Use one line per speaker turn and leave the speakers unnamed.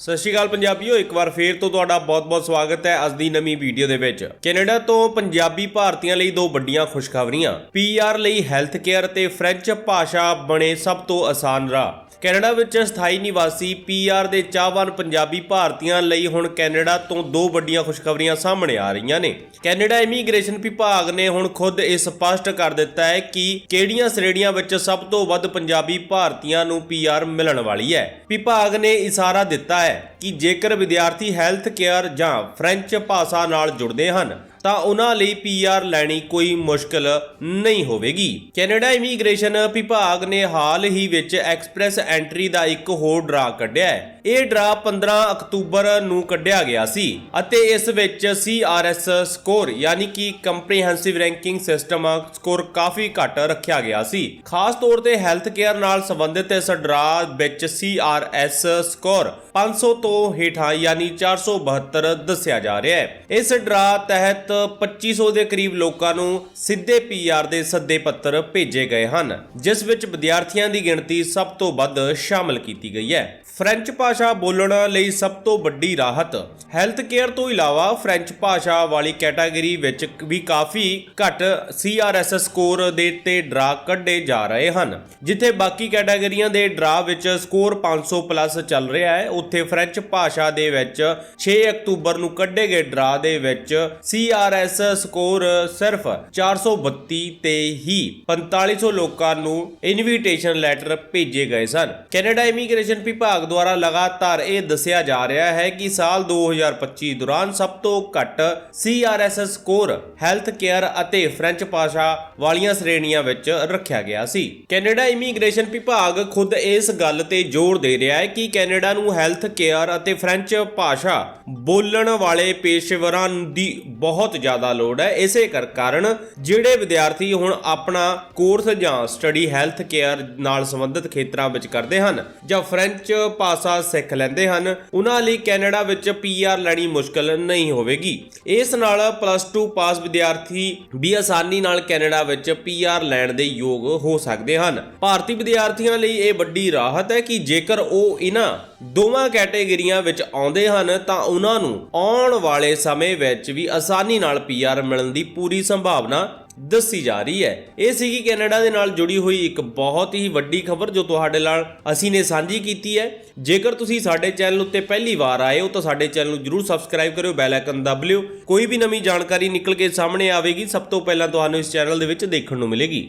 ਸਤਿ ਸ਼੍ਰੀ ਅਕਾਲ ਪੰਜਾਬੀਓ, ਇੱਕ ਵਾਰ ਫੇਰ ਤੋਂ ਤੁਹਾਡਾ ਬਹੁਤ-ਬਹੁਤ ਸਵਾਗਤ ਹੈ ਅੱਜ ਦੀ ਨਵੀਂ ਵੀਡੀਓ ਦੇ ਵਿੱਚ। ਕੈਨੇਡਾ ਤੋਂ ਪੰਜਾਬੀ ਭਾਰਤੀਆਂ ਲਈ ਦੋ ਵੱਡੀਆਂ ਖੁਸ਼ਖਬਰੀਆਂ। ਪੀਆਰ ਲਈ ਹੈਲਥ ਕੇਅਰ ਤੇ ਫ੍ਰੈਂਚ ਭਾਸ਼ਾ ਬਣੇ ਸਭ ਤੋਂ ਆਸਾਨ ਰਾਹ। ਕੈਨੇਡਾ ਵਿੱਚ ਸਥਾਈ ਨਿਵਾਸੀ ਪੀਆਰ ਦੇ ਚਾਹਵਾਨ ਪੰਜਾਬੀ ਭਾਰਤੀਆਂ ਲਈ ਹੁਣ ਕੈਨੇਡਾ ਤੋਂ ਦੋ ਵੱਡੀਆਂ ਖੁਸ਼ਖਬਰੀਆਂ ਸਾਹਮਣੇ ਆ ਰਹੀਆਂ ਨੇ। ਕੈਨੇਡਾ ਇਮੀਗ੍ਰੇਸ਼ਨ ਵਿਭਾਗ ਨੇ ਹੁਣ ਖੁਦ ਇਹ ਸਪਸ਼ਟ ਕਰ ਦਿੱਤਾ ਹੈ ਕਿ ਕਿਹੜੀਆਂ ਸ਼੍ਰੇਣੀਆਂ ਵਿੱਚ ਸਭ ਤੋਂ ਵੱਧ ਪੰਜਾਬੀ ਭਾਰਤੀਆਂ ਨੂੰ ਪੀਆਰ ਮਿਲਣ ਵਾਲੀ ਹੈ। ਵਿਭਾਗ ਨੇ ਇਸ਼ਾਰਾ ਦਿੱਤਾ ਹੈ ਕਿ ਜੇਕਰ ਵਿਦਿਆਰਥੀ ਹੈਲਥ ਕੇਅਰ ਜਾਂ ਫ੍ਰੈਂਚ ਭਾਸ਼ਾ ਨਾਲ ਜੁੜਦੇ ਹਨ, ਤਾਂ ਉਹਨਾਂ ਲਈ ਪੀਆਰ ਲੈਣੀ ਕੋਈ ਮੁਸ਼ਕਲ ਨਹੀਂ ਹੋਵੇਗੀ। ਕੈਨੇਡਾ ਇਮੀਗ੍ਰੇਸ਼ਨ ਵਿਭਾਗ ਨੇ ਹਾਲ ਹੀ ਵਿੱਚ ਐਕਸਪ੍ਰੈਸ ਐਂਟਰੀ ਦਾ ਇੱਕ ਹੋਰ ਡਰਾ ਕੱਢਿਆ ਹੈ। ਇਹ ਡਰਾ 15 ਅਕਤੂਬਰ ਨੂੰ ਕੱਢਿਆ ਗਿਆ ਸੀ ਅਤੇ ਇਸ ਵਿੱਚ CRS ਸਕੋਰ ਯਾਨੀ ਕਿ ਕੰਪਰੀਹੈਂਸਿਵ ਰੈਂਕਿੰਗ ਸਿਸਟਮ ਸਕੋਰ ਕਾਫੀ ਘੱਟ ਰੱਖਿਆ ਗਿਆ ਸੀ। ਖਾਸ ਤੌਰ ਤੇ ਹੈਲਥ ਕੇਅਰ ਨਾਲ ਸੰਬੰਧਿਤ ਇਸ ਡਰਾ ਵਿੱਚ CRS ਸਕੋਰ 500 ਤੋਂ ਹੇਠਾਂ ਯਾਨੀ 472 ਦੱਸਿਆ ਜਾ ਰਿਹਾ ਹੈ। ਇਸ ਡਰਾ ਤਹਿਤ 2500 ਦੇ ਕਰੀਬ ਲੋਕਾਂ ਨੂੰ ਸਿੱਧੇ ਪੀਆਰ ਦੇ ਸੱਦੇ ਪੱਤਰ ਭੇਜੇ ਗਏ ਹਨ, ਜਿਸ ਵਿੱਚ ਵਿਦਿਆਰਥੀਆਂ ਦੀ ਗਿਣਤੀ ਸਭ ਤੋਂ ਵੱਧ ਸ਼ਾਮਲ ਕੀਤੀ ਗਈ ਹੈ। ਫ੍ਰੈਂਚ ਭਾਸ਼ਾ ਬੋਲਣ ਲਈ ਸਭ ਤੋਂ ਵੱਡੀ ਰਾਹਤ। ਹੈਲਥ ਕੇਅਰ ਤੋਂ ਇਲਾਵਾ ਫ੍ਰੈਂਚ ਭਾਸ਼ਾ ਵਾਲੀ ਕੈਟਾਗਰੀ ਵਿੱਚ ਵੀ ਕਾਫੀ ਘੱਟ CRS ਸਕੋਰ ਦੇ ਤੇ ਡਰਾ ਕੱਢੇ ਜਾ ਰਹੇ ਹਨ। ਜਿੱਥੇ ਬਾਕੀ ਕੈਟਾਗਰੀਆਂ ਦੇ ਡਰਾ ਵਿੱਚ ਸਕੋਰ 500 ਪਲੱਸ ਚੱਲ ਰਿਹਾ ਹੈ, ਉੱਥੇ ਫ੍ਰੈਂਚ ਭਾਸ਼ਾ ਦੇ ਵਿੱਚ 6 ਅਕਤੂਬਰ ਨੂੰ ਕੱਢੇ ਗਏ ਡਰਾ ਦੇ ਵਿੱਚ CRS ਸਕੋਰ ਸਿਰਫ 432 ਤੇ ਹੀ 4500 ਲੋਕਾਂ ਨੂੰ ਇਨਵੀਟੇਸ਼ਨ ਲੈਟਰ ਭੇਜੇ ਗਏ ਸਨ। ਕੈਨੇਡਾ ਇਮੀਗ੍ਰੇਸ਼ਨ ਵਿਭਾਗ ਦੁਆਰਾ ਲਗਾਤਾਰ ਇਹ ਦੱਸਿਆ ਜਾ ਰਿਹਾ ਹੈ ਕਿ ਸਾਲ 2025 ਦੌਰਾਨ ਸਭ ਤੋਂ ਘੱਟ CRS ਸਕੋਰ ਹੈਲਥ ਕੇਅਰ ਅਤੇ ਫ੍ਰੈਂਚ ਭਾਸ਼ਾ ਵਾਲੀਆਂ ਸ਼੍ਰੇਣੀਆਂ ਵਿੱਚ ਰੱਖਿਆ ਗਿਆ ਸੀ। ਕੈਨੇਡਾ ਇਮੀਗ੍ਰੇਸ਼ਨ ਵਿਭਾਗ ਖੁਦ ਇਸ ਗੱਲ ਤੇ ਜ਼ੋਰ ਦੇ ਰਿਹਾ ਹੈ ਕਿ ਕੈਨੇਡਾ ਨੂੰ ਹੈਲਥ ਕੇਅਰ ਅਤੇ ਫ੍ਰੈਂਚ ਭਾਸ਼ਾ ਬੋਲਣ ਵਾਲੇ ਪੇਸ਼ੇਵਰਾਂ ਦੀ ਬਹੁਤ ਜ਼ਿਆਦਾ ਲੋੜ ਹੈ। ਇਸੇ ਕਰ ਕਾਰਨ ਜਿਹੜੇ ਵਿਦਿਆਰਥੀ ਹੁਣ ਆਪਣਾ ਕੋਰਸ ਜਾਂ ਸਟੱਡੀ ਹੈਲਥ ਕੇਅਰ ਨਾਲ ਸੰਬੰਧਿਤ ਖੇਤਰਾਂ ਵਿੱਚ ਕਰਦੇ ਹਨ ਜਾਂ ਫ੍ਰੈਂਚ ਭਾਸ਼ਾ ਸਿੱਖ ਲੈਂਦੇ ਹਨ। ਉਹਨਾਂ ਲਈ ਕੈਨੇਡਾ ਵਿੱਚ ਪੀਆਰ ਲੈਣੀ ਮੁਸ਼ਕਲ ਨਹੀਂ ਹੋਵੇਗੀ। ਇਸ ਨਾਲ ਪਲੱਸ 2 ਪਾਸ ਵਿਦਿਆਰਥੀ ਵੀ ਆਸਾਨੀ ਨਾਲ ਕੈਨੇਡਾ ਵਿੱਚ ਪੀਆਰ ਲੈਣ ਦੇ ਯੋਗ ਹੋ ਸਕਦੇ ਹਨ। ਭਾਰਤੀ ਵਿਦਿਆਰਥੀਆਂ ਲਈ ਇਹ ਵੱਡੀ ਰਾਹਤ ਹੈ ਕਿ ਜੇਕਰ ਉਹ ਇਹਨਾਂ ਦੋਵਾਂ ਕੈਟੇਗਰੀਆਂ ਵਿੱਚ ਆਉਂਦੇ ਹਨ, ਤਾਂ ਉਹਨਾਂ ਨੂੰ ਆਉਣ ਵਾਲੇ ਸਮੇਂ ਵਿੱਚ ਵੀ ਆਸਾਨੀ ਨਾਲ ਪੀਆਰ ਮਿਲਣ ਦੀ ਪੂਰੀ ਸੰਭਾਵਨਾ ਦੱਸੀ ਜਾ ਰਹੀ ਹੈ। ਇਹ ਸੀਗੀ ਕੈਨੇਡਾ ਦੇ ਨਾਲ ਜੁੜੀ ਹੋਈ ਇੱਕ ਬਹੁਤ ਹੀ ਵੱਡੀ ਖਬਰ ਜੋ ਤੁਹਾਡੇ ਨਾਲ ਅਸੀਂ ਨੇ ਸਾਂਝੀ ਕੀਤੀ ਹੈ। ਜੇਕਰ ਤੁਸੀਂ ਸਾਡੇ ਚੈਨਲ ਉੱਤੇ ਪਹਿਲੀ ਵਾਰ ਆਏ ਹੋ ਤਾਂ ਸਾਡੇ ਚੈਨਲ ਨੂੰ ਜਰੂਰ ਸਬਸਕ੍ਰਾਈਬ ਕਰਿਓ, ਬੈਲ ਆਈਕਨ ਦਬ ਲਿਓ ਕੋਈ ਵੀ ਨਵੀਂ ਜਾਣਕਾਰੀ ਨਿਕਲ ਕੇ ਸਾਹਮਣੇ ਆਵੇਗੀ, ਸਭ ਤੋਂ ਪਹਿਲਾਂ ਤੁਹਾਨੂੰ ਇਸ ਚੈਨਲ ਦੇ ਵਿੱਚ ਦੇਖਣ ਨੂੰ ਮਿਲੇਗੀ।